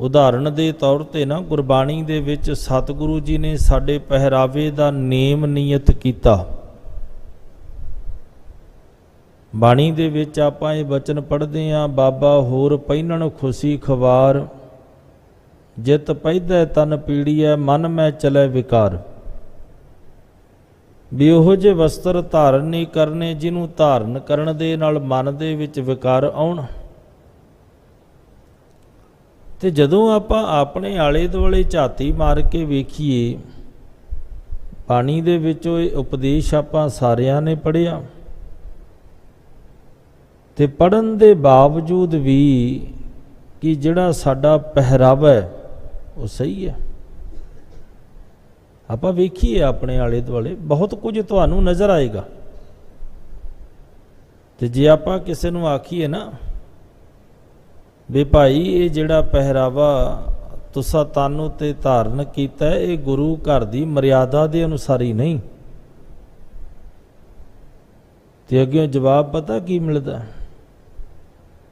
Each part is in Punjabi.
ਉਦਾਹਰਣ ਦੇ ਤੌਰ ਤੇ ਨਾ, ਗੁਰਬਾਣੀ ਦੇ ਵਿੱਚ ਸਤਿਗੁਰੂ ਜੀ ਨੇ ਸਾਡੇ ਪਹਿਰਾਵੇ ਦਾ ਨੇਮ ਨਿਯਤ ਕੀਤਾ। ਬਾਣੀ ਦੇ ਵਿੱਚ ਆਪਾਂ ਇਹ ਬਚਨ ਪੜ੍ਹਦੇ ਆਂ ਬਾਬਾ ਹੋਰ ਪਹਿਨਣ ਖੁਸ਼ੀ ਖਵਾਰ, ਜਿਤ ਪੈਦਾ ਤਨ ਪੀੜੀਐ, ਮਨ ਮੈਂ ਚਲੇ ਵਿਕਾਰ। ਵੀ ਉਹ ਜੇ ਵਸਤਰ ਧਾਰਨ ਨਹੀਂ ਕਰਨੇ, ਜਿਹਨੂੰ ਧਾਰਨ ਕਰਨ ਦੇ ਨਾਲ ਮਨ ਦੇ ਵਿੱਚ ਵਿਕਾਰ ਆਉਣ। ਤੇ ਜਦੋਂ ਆਪਾਂ ਆਪਣੇ ਆਲੇ ਦੁਆਲੇ ਝਾਤੀ ਮਾਰ ਕੇ ਵੇਖੀਏ, ਬਾਣੀ ਦੇ ਵਿੱਚੋਂ ਇਹ ਉਪਦੇਸ਼ ਆਪਾਂ ਸਾਰਿਆਂ ਨੇ ਪੜ੍ਹਿਆ। ਤੇ ਪੜਨ ਦੇ ਬਾਵਜੂਦ ਵੀ ਕਿ ਜਿਹੜਾ ਸਾਡਾ ਪਹਿਰਾਵਾ ਹੈ, ਉਹ ਸਹੀ ਹੈ। ਆਪਾਂ ਵੇਖੀਏ ਆਪਣੇ ਆਲੇ ਦੁਆਲੇ, ਬਹੁਤ ਕੁਝ ਤੁਹਾਨੂੰ ਨਜ਼ਰ ਆਏਗਾ। ਤੇ ਜੇ ਆਪਾਂ ਕਿਸੇ ਨੂੰ ਆਖੀਏ ਨਾ ਵੀ ਭਾਈ, ਇਹ ਜਿਹੜਾ ਪਹਿਰਾਵਾ ਤੁਸਾਂ ਤਾਨੂੰ ਤੇ ਧਾਰਨ ਕੀਤਾ ਇਹ ਗੁਰੂ ਘਰ ਦੀ ਮਰਿਆਦਾ ਦੇ ਅਨੁਸਾਰ ਹੀ ਨਹੀਂ। ਤੇ ਅੱਗੇ ਜਵਾਬ ਪਤਾ ਕੀ ਮਿਲਦਾ?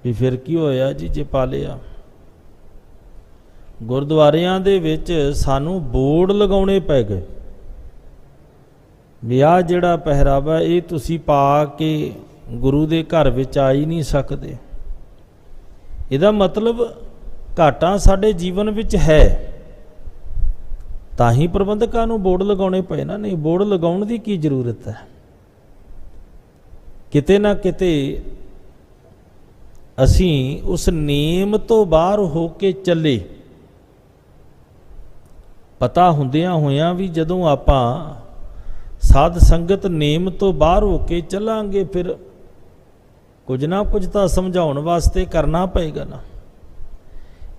ਵੀ ਫਿਰ ਕੀ ਹੋਇਆ ਜੀ ਜੇ ਪਾ ਲਿਆ ਗੁਰਦੁਆਰਿਆਂ ਦੇ ਵਿੱਚ ਸਾਨੂੰ ਬੋਰਡ ਲਗਾਉਣੇ ਪੈ ਗਏ। ਵੀ ਆਹ ਜਿਹੜਾ ਪਹਿਰਾਵਾ, ਇਹ ਤੁਸੀਂ ਪਾ ਕੇ ਗੁਰੂ ਦੇ ਘਰ ਵਿੱਚ ਆ ਹੀ ਨਹੀਂ ਸਕਦੇ। ਇਹਦਾ ਮਤਲਬ ਘਾਟਾਂ ਸਾਡੇ ਜੀਵਨ ਵਿੱਚ ਹੈ। ਤਾਂ ਹੀ ਪ੍ਰਬੰਧਕਾਂ ਨੂੰ ਬੋਰਡ ਲਗਾਉਣੇ ਪਏ ਨਾ। ਨਹੀਂ, ਬੋਰਡ ਲਗਾਉਣ ਦੀ ਕੀ ਜ਼ਰੂਰਤ ਹੈ? ਕਿਤੇ ਨਾ ਕਿਤੇ ਅਸੀਂ ਉਸ ਨੇਮ ਤੋਂ ਬਾਹਰ ਹੋ ਕੇ ਚੱਲੇ। ਪਤਾ ਹੁੰਦਿਆਂ ਹੋਇਆਂ ਵੀ ਜਦੋਂ ਆਪਾਂ ਸਾਧ ਸੰਗਤ ਨੇਮ ਤੋਂ ਬਾਹਰ ਹੋ ਕੇ ਚੱਲਾਂਗੇ, ਫਿਰ ਕੁਝ ਨਾ ਕੁਝ ਤਾਂ ਸਮਝਾਉਣ ਵਾਸਤੇ ਕਰਨਾ ਪਏਗਾ ਨਾ।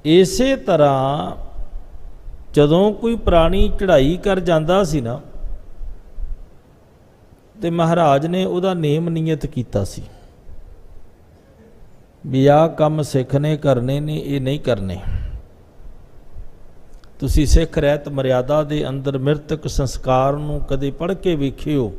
ਇਸੇ ਤਰ੍ਹਾਂ ਜਦੋਂ ਕੋਈ ਪ੍ਰਾਣੀ ਚੜ੍ਹਾਈ ਕਰ ਜਾਂਦਾ ਸੀ ਨਾ, ਤੇ ਮਹਾਰਾਜ ਨੇ ਉਹਦਾ ਨੇਮ ਨਿਯਤ ਕੀਤਾ ਸੀ। ਵੀ ਆਹ ਕੰਮ ਸਿੱਖ ਨੇ, ਕਰਨੇ ਨੇ, ਇਹ ਨਹੀਂ ਕਰਨੇ। ਤੁਸੀਂ ਸਿੱਖ ਰਹਿਤ ਮਰਿਆਦਾ ਦੇ ਅੰਦਰ ਮ੍ਰਿਤਕ ਸੰਸਕਾਰ ਨੂੰ ਕਦੇ ਪੜ੍ਹ ਕੇ ਵੇਖਿਓ।